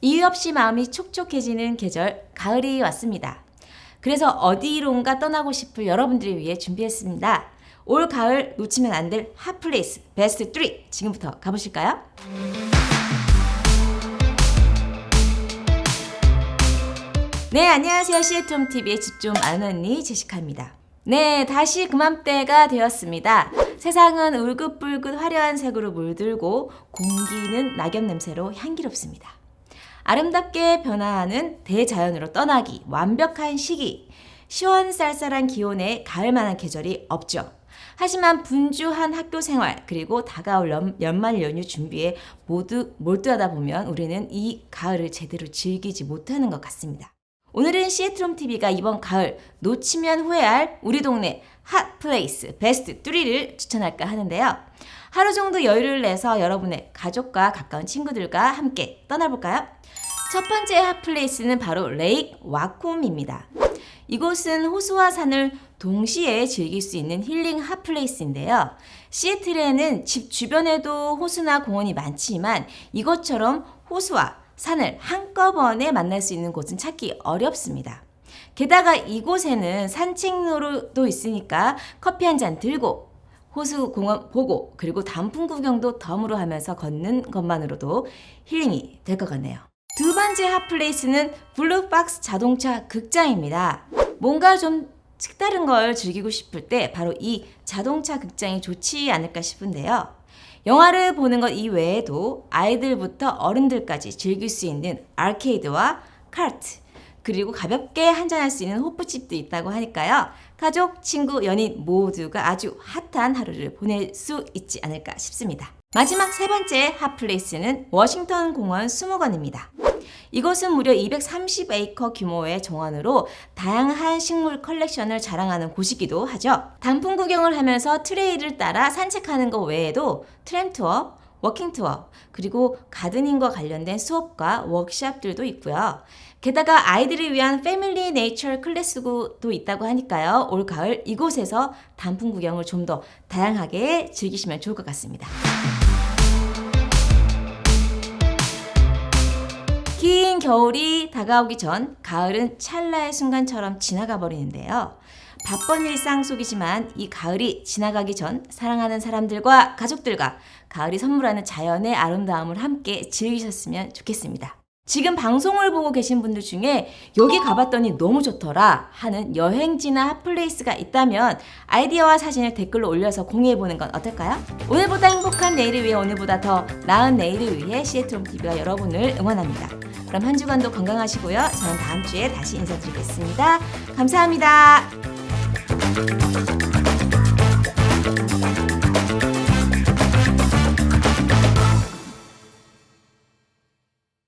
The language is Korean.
이유 없이 마음이 촉촉해지는 계절 가을이 왔습니다. 그래서 어디론가 떠나고 싶을 여러분들을 위해 준비했습니다. 올 가을 놓치면 안 될 핫플레이스 베스트 3 지금부터 가보실까요? 네, 안녕하세요. 시애트홈 TV의 집좀 아는 언니 제시카입니다. 네, 다시 그맘때가 되었습니다. 세상은 울긋불긋 화려한 색으로 물들고 공기는 낙엽 냄새로 향기롭습니다. 아름답게 변화하는 대자연으로 떠나기, 완벽한 시기, 시원쌀쌀한 기온에 가을만한 계절이 없죠. 하지만 분주한 학교 생활 그리고 다가올 연, 연말 연휴 준비에 모두 몰두하다 보면 우리는 이 가을을 제대로 즐기지 못하는 것 같습니다. 오늘은 시애트롬 TV가 이번 가을 놓치면 후회할 우리 동네 핫 플레이스 베스트 3를 추천할까 하는데요. 하루 정도 여유를 내서 여러분의 가족과 가까운 친구들과 함께 떠나볼까요? 첫 번째 핫 플레이스는 바로 레이크 와콤입니다. 이곳은 호수와 산을 동시에 즐길 수 있는 힐링 핫 플레이스인데요. 시애틀에는 집 주변에도 호수나 공원이 많지만 이것처럼 호수와 산을 한꺼번에 만날 수 있는 곳은 찾기 어렵습니다. 게다가 이곳에는 산책로도 있으니까 커피 한 잔 들고 호수 공원 보고 그리고 단풍 구경도 덤으로 하면서 걷는 것만으로도 힐링이 될 것 같네요. 두 번째 핫플레이스는 블루박스 자동차 극장입니다. 뭔가 좀 색다른 걸 즐기고 싶을 때 바로 이 자동차 극장이 좋지 않을까 싶은데요. 영화를 보는 것 이외에도 아이들부터 어른들까지 즐길 수 있는 아케이드와 카트, 그리고 가볍게 한잔할 수 있는 호프집도 있다고 하니까요. 가족, 친구, 연인 모두가 아주 핫한 하루를 보낼 수 있지 않을까 싶습니다. 마지막 세 번째 핫플레이스는 워싱턴 공원 수목원입니다. 이곳은 무려 230에이커 규모의 정원으로 다양한 식물 컬렉션을 자랑하는 곳이기도 하죠. 단풍 구경을 하면서 트레일을 따라 산책하는 것 외에도 트램 투어, 워킹 투어, 그리고 가드닝과 관련된 수업과 워크샵들도 있고요. 게다가 아이들을 위한 패밀리 네이처 클래스도 있다고 하니까요. 올 가을 이곳에서 단풍 구경을 좀 더 다양하게 즐기시면 좋을 것 같습니다. 긴 겨울이 다가오기 전 가을은 찰나의 순간처럼 지나가 버리는데요. 바쁜 일상 속이지만 이 가을이 지나가기 전 사랑하는 사람들과 가족들과 가을이 선물하는 자연의 아름다움을 함께 즐기셨으면 좋겠습니다. 지금 방송을 보고 계신 분들 중에 여기 가봤더니 너무 좋더라 하는 여행지나 핫플레이스가 있다면 아이디어와 사진을 댓글로 올려서 공유해보는 건 어떨까요? 오늘보다 행복한 내일을 위해 오늘보다 더 나은 내일을 위해 시애트롬 TV가 여러분을 응원합니다. 그럼 한 주간도 건강하시고요. 저는 다음 주에 다시 인사드리겠습니다. 감사합니다.